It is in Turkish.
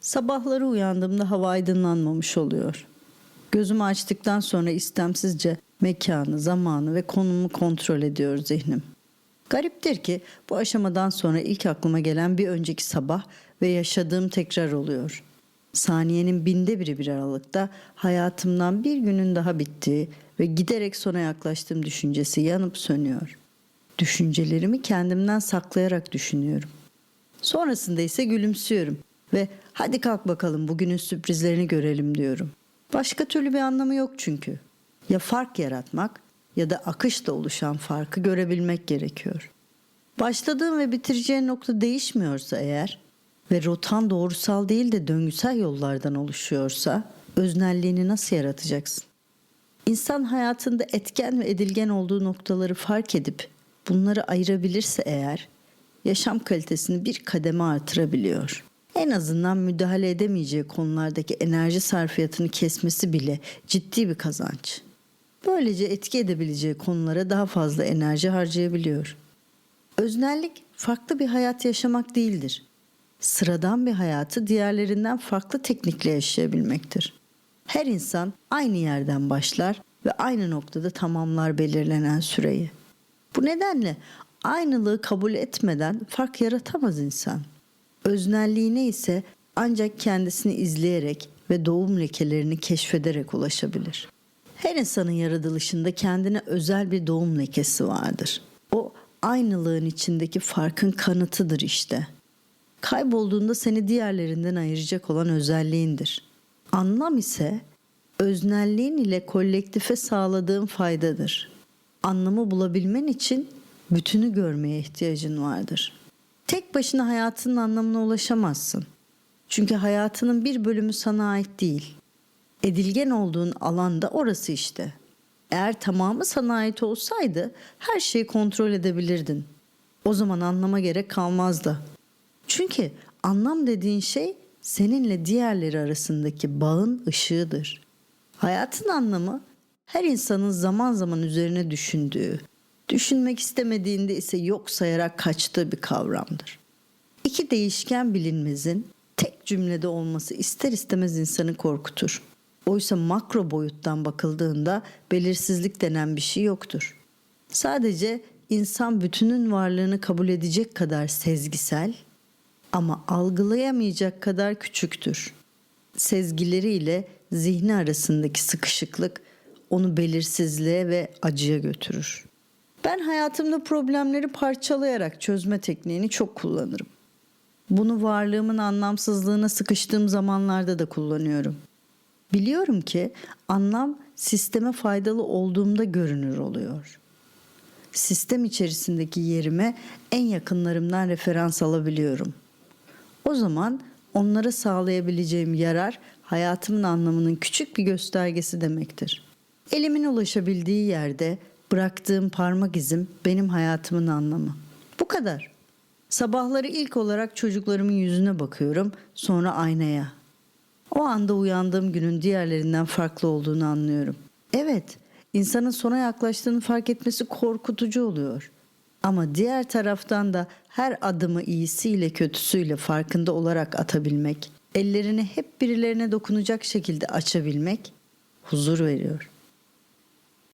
Sabahları uyandığımda hava aydınlanmamış oluyor. Gözümü açtıktan sonra istemsizce mekanı, zamanı ve konumu kontrol ediyor zihnim. Gariptir ki bu aşamadan sonra ilk aklıma gelen bir önceki sabah ve yaşadığım tekrar oluyor. Saniyenin binde biri bir aralıkta hayatımdan bir günün daha bittiği ve giderek sona yaklaştığım düşüncesi yanıp sönüyor. Düşüncelerimi kendimden saklayarak düşünüyorum. Sonrasında ise gülümsüyorum ve hadi kalk bakalım bugünün sürprizlerini görelim diyorum. Başka türlü bir anlamı yok çünkü. Ya fark yaratmak ya da akışla oluşan farkı görebilmek gerekiyor. Başladığın ve bitireceğin nokta değişmiyorsa eğer ve rotan doğrusal değil de döngüsel yollardan oluşuyorsa öznelliğini nasıl yaratacaksın? İnsan hayatında etken ve edilgen olduğu noktaları fark edip bunları ayırabilirse eğer yaşam kalitesini bir kademe artırabiliyor. En azından müdahale edemeyeceği konulardaki enerji sarfiyatını kesmesi bile ciddi bir kazanç. Böylece etki edebileceği konulara daha fazla enerji harcayabiliyor. Öznellik farklı bir hayat yaşamak değildir. Sıradan bir hayatı diğerlerinden farklı teknikle yaşayabilmektir. Her insan aynı yerden başlar ve aynı noktada tamamlar belirlenen süreyi. Bu nedenle aynılığı kabul etmeden fark yaratamaz insan. Öznelliğine ise ancak kendisini izleyerek ve doğum lekelerini keşfederek ulaşabilir. Her insanın yaratılışında kendine özel bir doğum lekesi vardır. O aynılığın içindeki farkın kanıtıdır işte. Kaybolduğunda seni diğerlerinden ayıracak olan özelliğindir. Anlam ise öznelliğin ile kolektife sağladığın faydadır. Anlamı bulabilmen için bütünü görmeye ihtiyacın vardır. Tek başına hayatının anlamına ulaşamazsın. Çünkü hayatının bir bölümü sana ait değil. Edilgen olduğun alanda orası işte. Eğer tamamı sana ait olsaydı her şeyi kontrol edebilirdin. O zaman anlama gerek kalmazdı. Çünkü anlam dediğin şey seninle diğerleri arasındaki bağın ışığıdır. Hayatın anlamı her insanın zaman zaman üzerine düşündüğü, düşünmek istemediğinde ise yok sayarak kaçtığı bir kavramdır. İki değişken bilinmezin tek cümlede olması ister istemez insanı korkutur. Oysa makro boyuttan bakıldığında belirsizlik denen bir şey yoktur. Sadece insan bütünün varlığını kabul edecek kadar sezgisel ama algılayamayacak kadar küçüktür. Sezgileriyle zihni arasındaki sıkışıklık onu belirsizliğe ve acıya götürür. Ben hayatımda problemleri parçalayarak çözme tekniğini çok kullanırım. Bunu varlığımın anlamsızlığına sıkıştığım zamanlarda da kullanıyorum. Biliyorum ki anlam sisteme faydalı olduğumda görünür oluyor. Sistem içerisindeki yerime en yakınlarımdan referans alabiliyorum. O zaman onlara sağlayabileceğim yarar hayatımın anlamının küçük bir göstergesi demektir. Elimin ulaşabildiği yerde bıraktığım parmak izim benim hayatımın anlamı. Bu kadar. Sabahları ilk olarak çocuklarımın yüzüne bakıyorum, sonra aynaya. O anda uyandığım günün diğerlerinden farklı olduğunu anlıyorum. Evet, insanın sona yaklaştığını fark etmesi korkutucu oluyor. Ama diğer taraftan da her adımı iyisiyle kötüsüyle farkında olarak atabilmek, ellerini hep birilerine dokunacak şekilde açabilmek huzur veriyor.